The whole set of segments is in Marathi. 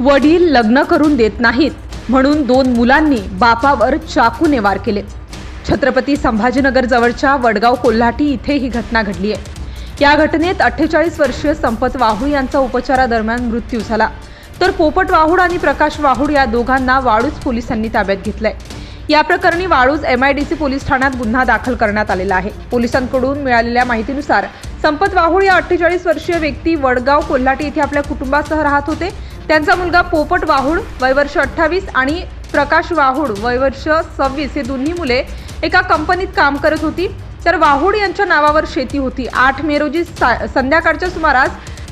वडील लग्न करून देत नाहीत म्हणून दोन मुलांनी बापावर चाकूने वार केले. छत्रपती संभाजीनगर जवळच्या वडगाव कोल्हाटी इथे ही घटना घडली आहे. या घटनेत अठ्ठेचाळीस वर्षीय संपत वाहुळ यांचा उपचारादरम्यान मृत्यू झाला. तर पोपट वाहूड आणि प्रकाश वाहूड या दोघांना वाळूज पोलिसांनी ताब्यात घेतलंय. या प्रकरणी वाळूज सी पोलीस ठाण्यात गुन्हा दाखल करण्यात आलेला आहे. पोलिसांकडून मिळालेल्या माहितीनुसार संपत वाहूड या अठ्ठेचाळीस वर्षीय व्यक्ती वडगाव कोल्हाटी येथे आपल्या कुटुंबासह राहत होते. त्यांचा मुलगा पोपट वाहुड वयवर्ष अठ्ठावीस आणि प्रकाश वाहुड वयवर्ष सव्वीस हे दोन्ही मुले एका कंपनीत काम करत होती. तर वाहुड यांच्या नावावर शेती होती. आठ मे रोजी सा- संध्याकाळच्या सुमारास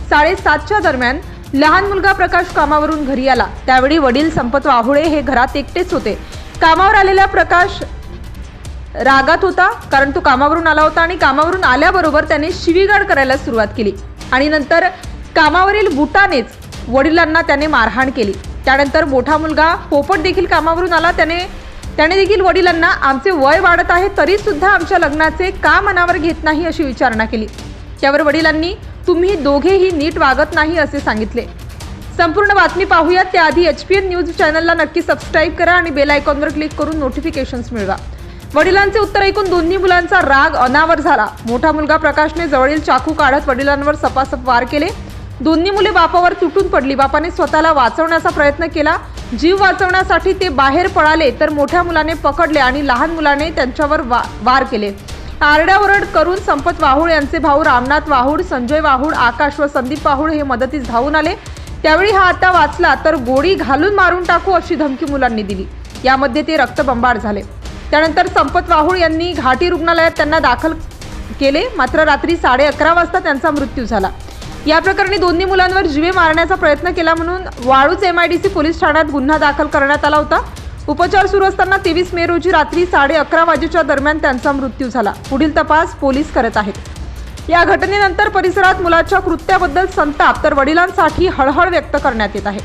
साडेसातच्या दरम्यान लहान मुलगा प्रकाश कामावरून घरी आला. त्यावेळी वडील संपत वाहुळे हे घरात एकटेच होते. कामावर आलेला प्रकाश रागात होता कारण तो कामावरून आला होता आणि कामावरून आल्याबरोबर त्याने शिवीगाळ करायला सुरुवात केली. आणि नंतर कामावरील बुटानेच वडिलांना त्याने मारहाण केली. त्यानंतर मोठा मुलगा पोपट देखील कामावरून आला. त्याने त्याने देखील वडिलांना आमचे वय वाढत आहे तरी सुद्धा आमच्या लग्नाचे का मनावर घेत नाही अशी विचारणा केली. त्यावर वडिलांनी तुम्ही दोघेही नीट वागत नाही असे सांगितले. संपूर्ण बातमी पाहूया त्याआधी एच पी एन न्यूज चॅनलला नक्की सबस्क्राईब करा आणि बेल आयकॉनवर क्लिक करून नोटिफिकेशन्स मिळवा. वडिलांचे उत्तर ऐकून दोन्ही मुलांचा राग अनावर झाला. मोठा मुलगा प्रकाशने जवळील चाकू काढत वडिलांवर सपासप वार केले. दोन्ही मुले बापावर तुटून पडली. बापाने स्वतःला वाचवण्याचा प्रयत्न केला. जीव वाचवण्यासाठी ते बाहेर पळाले तर मोठ्या मुलाने पकडले आणि लहान मुलाने त्यांच्यावर वा वार केले. आरडाओरड करून संपत वाहूळ यांचे भाऊ रामनाथ वाहूळ संजय वाहूळ आकाश व संदीप वाहूळ हे मदतीस धावून आले. त्यावेळी हा आता वाचला तर गोळी घालून मारून टाकू अशी धमकी मुलांनी दिली. यामध्ये ते रक्तबंबाळ झाले. त्यानंतर संपत वाहूळ यांनी घाटी रुग्णालयात त्यांना दाखल केले. मात्र रात्री साडे अकरा वाजता त्यांचा मृत्यू झाला. या प्रकरणी दोन्ही मुलांवर जीवे मारण्याचा प्रयत्न केला म्हणून वाळूच एमआयडीसी पोलीस ठाण्यात गुन्हा दाखल करण्यात आला होता. उपचार सुरू असताना तेवीस मे रोजी रात्री साडे अकरा वाजेच्या दरम्यान त्यांचा मृत्यू झाला. पुढील तपास पोलीस करत आहेत. या घटनेनंतर परिसरात मुलाच्या कृत्याबद्दल संताप तर वडिलांसाठी हळहळ व्यक्त करण्यात येत आहे.